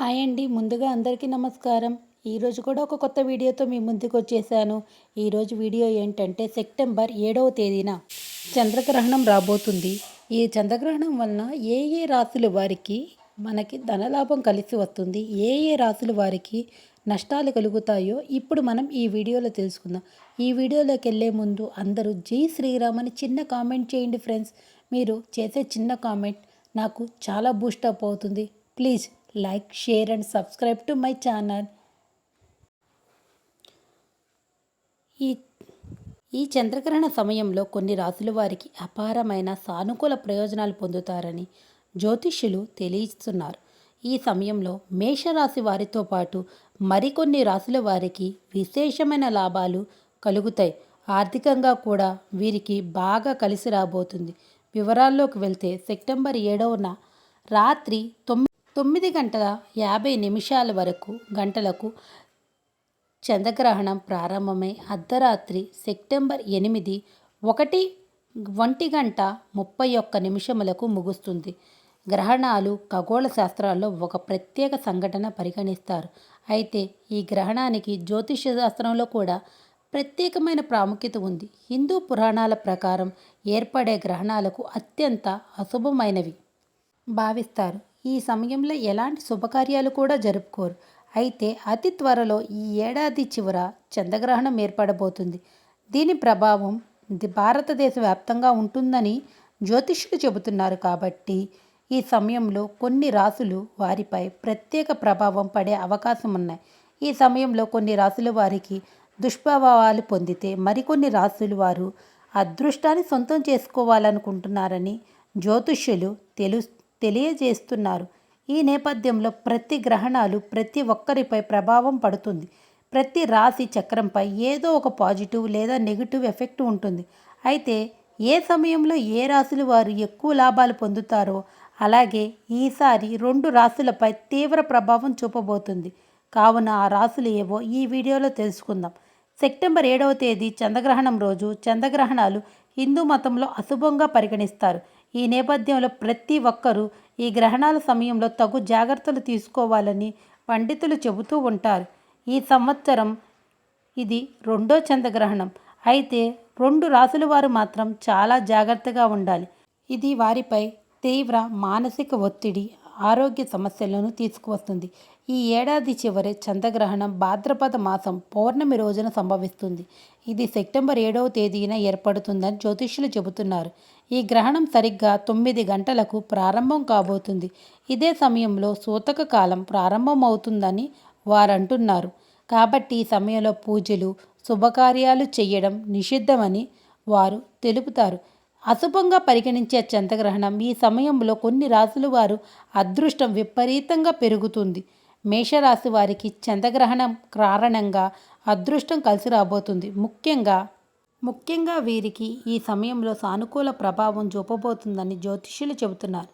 Hi అండి. ముందుగా అందరికీ నమస్కారం. ఈరోజు కూడా ఒక కొత్త వీడియోతో మీ ముందుకు వచ్చేసాను. ఈరోజు వీడియో ఏంటంటే సెప్టెంబర్ ఏడవ తేదీన చంద్రగ్రహణం రాబోతుంది. ఈ చంద్రగ్రహణం వలన ఏ ఏ రాశుల వారికి మనకి ధనలాభం కలిసి వస్తుంది? ఏ ఏ రాశుల వారికి నష్టాలు కలుగుతాయో ఇప్పుడు మనం ఈ వీడియోలో తెలుసుకుందాం. ఈ వీడియోలోకి వెళ్ళే ముందు అందరూ జై శ్రీరామ్ అని చిన్న కామెంట్ చేయండి ఫ్రెండ్స్. మీరు చేసే చిన్న కామెంట్ నాకు చాలా బూస్టప్ అవుతుంది. Please like share and subscribe to my channel. ఈ ఈ చంద్రగ్రహణ సమయంలో కొన్ని రాసుల వారికి అపారమైన సానుకూల ప్రయోజనాలు పొందుతారని జ్యోతిష్యులు తెలియస్తున్నారు ఈ సమయంలో మేషరాశి వారితో పాటు మరికొన్ని రాసుల వారికి విశేషమైన లాభాలు కలుగుతాయి. ఆర్థికంగా కూడా వీరికి బాగా కలిసి రాబోతుంది. వివరాల్లోకి వెళ్తే సెప్టెంబర్ ఏడవన రాత్రి తొమ్మిది తొమ్మిది గంటల యాభై నిమిషాల వరకు గంటలకు చంద్రగ్రహణం ప్రారంభమై అర్ధరాత్రి సెప్టెంబర్ ఎనిమిది ఒకటి ఒంటి గంట ముప్పై ఒక్క నిమిషములకు ముగుస్తుంది. గ్రహణాలు ఖగోళ శాస్త్రాల్లో ఒక ప్రత్యేక సంఘటన పరిగణిస్తారు. అయితే ఈ గ్రహణానికి జ్యోతిష శాస్త్రంలో కూడా ప్రత్యేకమైన ప్రాముఖ్యత ఉంది. హిందూ పురాణాల ప్రకారం ఏర్పడే గ్రహణాలకు అత్యంత అశుభమైనవి భావిస్తారు. ఈ సమయంలో ఎలాంటి శుభకార్యాలు కూడా జరుపుకోరు. అయితే అతి త్వరలో ఈ ఏడాది చివర చంద్రగ్రహణం ఏర్పడబోతుంది. దీని ప్రభావం భారతదేశ వ్యాప్తంగా ఉంటుందని జ్యోతిష్యులు చెబుతున్నారు కాబట్టి ఈ సమయంలో కొన్ని రాసులు వారిపై ప్రత్యేక ప్రభావం పడే అవకాశం ఉన్నాయి. ఈ సమయంలో కొన్ని రాసులు వారికి దుష్ప్రభావాలు పొందితే మరికొన్ని రాసులు వారు అదృష్టాన్ని సొంతం చేసుకోవాలనుకుంటున్నారని జ్యోతిష్యులు తెలు తెలియజేస్తున్నారు. ఈ నేపథ్యంలో ప్రతి గ్రహణాలు ప్రతి ఒక్కరిపై ప్రభావం పడుతుంది. ప్రతి రాశి చక్రంపై ఏదో ఒక పాజిటివ్ లేదా నెగిటివ్ ఎఫెక్ట్ ఉంటుంది. అయితే ఏ సమయంలో ఏ రాశులు వారు ఎక్కువ లాభాలు పొందుతారో అలాగే ఈసారి రెండు రాశులపై తీవ్ర ప్రభావం చూపబోతుంది. కావున ఆ రాశులు ఏవో ఈ వీడియోలో తెలుసుకుందాం. సెప్టెంబర్ ఏడవ తేదీ చంద్రగ్రహణం రోజు చంద్రగ్రహణాలు హిందూ మతంలో అశుభంగా పరిగణిస్తారు. ఈ నేపథ్యంలో ప్రతి ఒక్కరూ ఈ గ్రహణాల సమయంలో తగు జాగ్రత్తలు తీసుకోవాలని పండితులు చెబుతూ ఉంటారు. ఈ సంవత్సరం ఇది రెండో చంద్రగ్రహణం. అయితే రెండు రాసుల వారు మాత్రం చాలా జాగ్రత్తగా ఉండాలి. ఇది వారిపై తీవ్ర మానసిక ఒత్తిడి ఆరోగ్య సమస్యలను తీసుకువస్తుంది. ఈ ఏడాది చివరి చంద్రగ్రహణం భాద్రపద మాసం పౌర్ణమి రోజున సంభవిస్తుంది. ఇది సెప్టెంబర్ ఏడవ తేదీన ఏర్పడుతుందని జ్యోతిష్యులు చెబుతున్నారు. ఈ గ్రహణం సరిగ్గా తొమ్మిది గంటలకు ప్రారంభం కాబోతుంది. ఇదే సమయంలో సూతక కాలం ప్రారంభమవుతుందని వారంటున్నారు. కాబట్టి ఈ సమయంలో పూజలు శుభకార్యాలు చేయడం నిషిద్ధమని వారు తెలుపుతారు. అశుభంగా పరిగణించే చంద్రగ్రహణం ఈ సమయంలో కొన్ని రాశుల వారు అదృష్టం విపరీతంగా పెరుగుతుంది. మేషరాశి వారికి చంద్రగ్రహణం కారణంగా అదృష్టం కలిసి రాబోతుంది. ముఖ్యంగా ముఖ్యంగా వీరికి ఈ సమయంలో సానుకూల ప్రభావం చూపబోతుందని జ్యోతిష్యులు చెబుతున్నారు.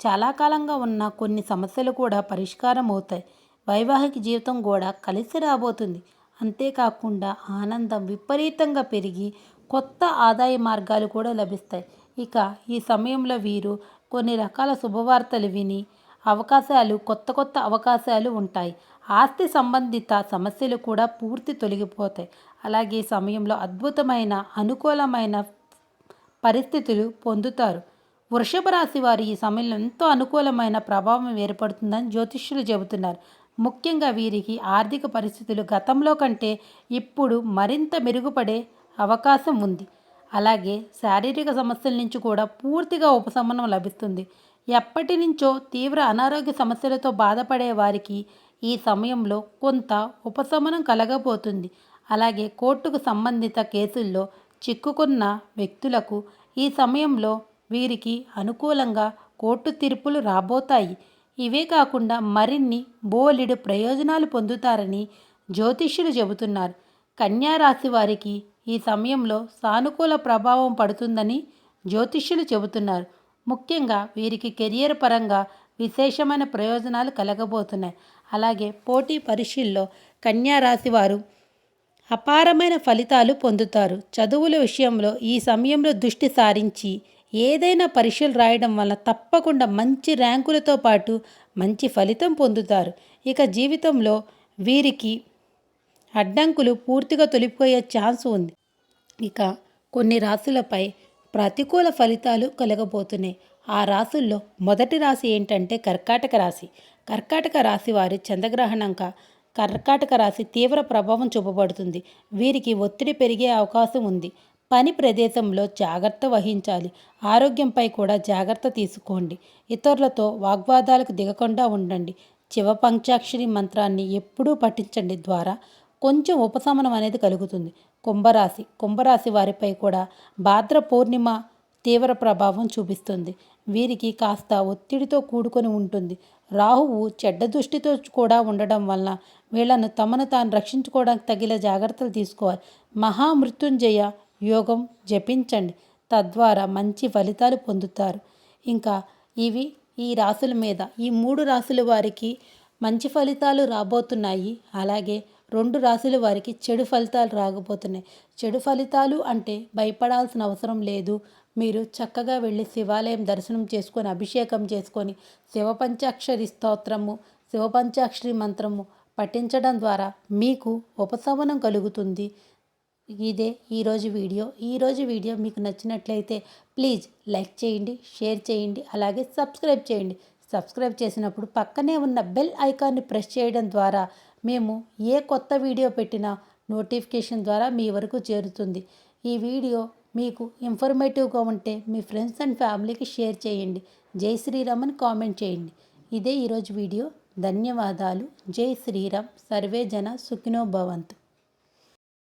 చాలా కాలంగా ఉన్న కొన్ని సమస్యలు కూడా పరిష్కారం అవుతాయి. వైవాహిక జీవితం కూడా కలిసి రాబోతుంది. అంతేకాకుండా ఆనందం విపరీతంగా పెరిగి కొత్త ఆదాయ మార్గాలు కూడా లభిస్తాయి. ఇక ఈ సమయంలో వీరు కొన్ని రకాల శుభవార్తలు విని అవకాశాలు కొత్త కొత్త అవకాశాలు ఉంటాయి. ఆస్తి సంబంధిత సమస్యలు కూడా పూర్తి తొలగిపోతాయి. అలాగే సమయంలో అద్భుతమైన అనుకూలమైన పరిస్థితులు పొందుతారు. వృషభ రాశి వారు ఈ సమయంలో ఎంతో అనుకూలమైన ప్రభావం ఏర్పడుతుందని జ్యోతిష్యులు చెబుతున్నారు. ముఖ్యంగా వీరికి ఆర్థిక పరిస్థితులు గతంలో కంటే ఇప్పుడు మరింత మెరుగుపడే అవకాశం ఉంది. అలాగే శారీరక సమస్యల నుంచి కూడా పూర్తిగా ఉపశమనం లభిస్తుంది. ఎప్పటి నుంచో తీవ్ర అనారోగ్య సమస్యలతో బాధపడే వారికి ఈ సమయంలో కొంత ఉపశమనం కలగబోతుంది. అలాగే కోర్టుకు సంబంధిత కేసుల్లో చిక్కుకున్న వ్యక్తులకు ఈ సమయంలో వీరికి అనుకూలంగా కోర్టు తీర్పులు రాబోతాయి. ఇవే కాకుండా మరిన్ని బోలెడు ప్రయోజనాలు పొందుతారని జ్యోతిష్యులు చెబుతున్నారు. కన్యారాశి వారికి ఈ సమయంలో సానుకూల ప్రభావం పడుతుందని జ్యోతిష్యులు చెబుతున్నారు. ముఖ్యంగా వీరికి కెరియర్ పరంగా విశేషమైన ప్రయోజనాలు కలగబోతున్నాయి. అలాగే పోటీ పరీక్షల్లో కన్యారాశి వారు అపారమైన ఫలితాలు పొందుతారు. చదువుల విషయంలో ఈ సమయంలో దృష్టి సారించి ఏదైనా పరీక్షలు రాయడం వల్ల తప్పకుండా మంచి ర్యాంకులతో పాటు మంచి ఫలితం పొందుతారు. ఇక జీవితంలో వీరికి అడ్డంకులు పూర్తిగా తొలిపోయే ఛాన్స్ ఉంది. ఇక కొన్ని రాశులపై ప్రతికూల ఫలితాలు కలగబోతున్నాయి. ఆ రాశుల్లో మొదటి రాశి ఏంటంటే కర్కాటక రాశి. కర్కాటక రాశి వారి చంద్రగ్రహణంక కర్కాటక రాశి తీవ్ర ప్రభావం చూపబడుతుంది. వీరికి ఒత్తిడి పెరిగే అవకాశం ఉంది. పని ప్రదేశంలో జాగ్రత్త వహించాలి. ఆరోగ్యంపై కూడా జాగ్రత్త తీసుకోండి. ఇతరులతో వాగ్వాదాలకు దిగకుండా ఉండండి. శివపంచాక్షరి మంత్రాన్ని ఎప్పుడూ పఠించండి ద్వారా కొంచెం ఉపశమనం అనేది కలుగుతుంది. కుంభరాశి కుంభరాశి వారిపై కూడా భాద్ర పూర్ణిమ తీవ్ర ప్రభావం చూపిస్తుంది. వీరికి కాస్త ఒత్తిడితో కూడుకొని ఉంటుంది. రాహువు చెడ్డ దృష్టితో కూడా ఉండడం వలన వీళ్ళను తమను తాను రక్షించుకోవడానికి తగిన జాగ్రత్తలు తీసుకోవాలి. మహామృత్యుంజయ యోగం జపించండి. తద్వారా మంచి ఫలితాలు పొందుతారు. ఇంకా ఇవి ఈ రాసుల మీద ఈ మూడు రాసుల వారికి మంచి ఫలితాలు రాబోతున్నాయి. అలాగే రెండు రాశుల వారికి చెడు ఫలితాలు రాకపోతున్నాయి. చెడు ఫలితాలు అంటే భయపడాల్సిన అవసరం లేదు. మీరు చక్కగా వెళ్ళి శివాలయం దర్శనం చేసుకొని అభిషేకం చేసుకొని శివపంచాక్షరి స్తోత్రము శివపంచాక్షరి మంత్రము పఠించడం ద్వారా మీకు ఉపశమనం కలుగుతుంది. ఇదే ఈరోజు వీడియో. ఈరోజు వీడియో మీకు నచ్చినట్లయితే ప్లీజ్ లైక్ చేయండి షేర్ చేయండి అలాగే సబ్స్క్రైబ్ చేయండి. సబ్స్క్రైబ్ చేసినప్పుడు పక్కనే ఉన్న బెల్ ఐకాన్ని ప్రెస్ చేయడం ద్వారా మేము ఏ కొత్త వీడియో పెట్టినా నోటిఫికేషన్ ద్వారా మీ వరకు చేరుతుంది. ఈ వీడియో మీకు ఇన్ఫర్మేటివ్గా ఉంటే మీ ఫ్రెండ్స్ అండ్ ఫ్యామిలీకి షేర్ చేయండి. జై శ్రీరామ్ అని కామెంట్ చేయండి. ఇదే ఈరోజు వీడియో. ధన్యవాదాలు. జై శ్రీరామ్. సర్వే జన సుఖినో భవంతు.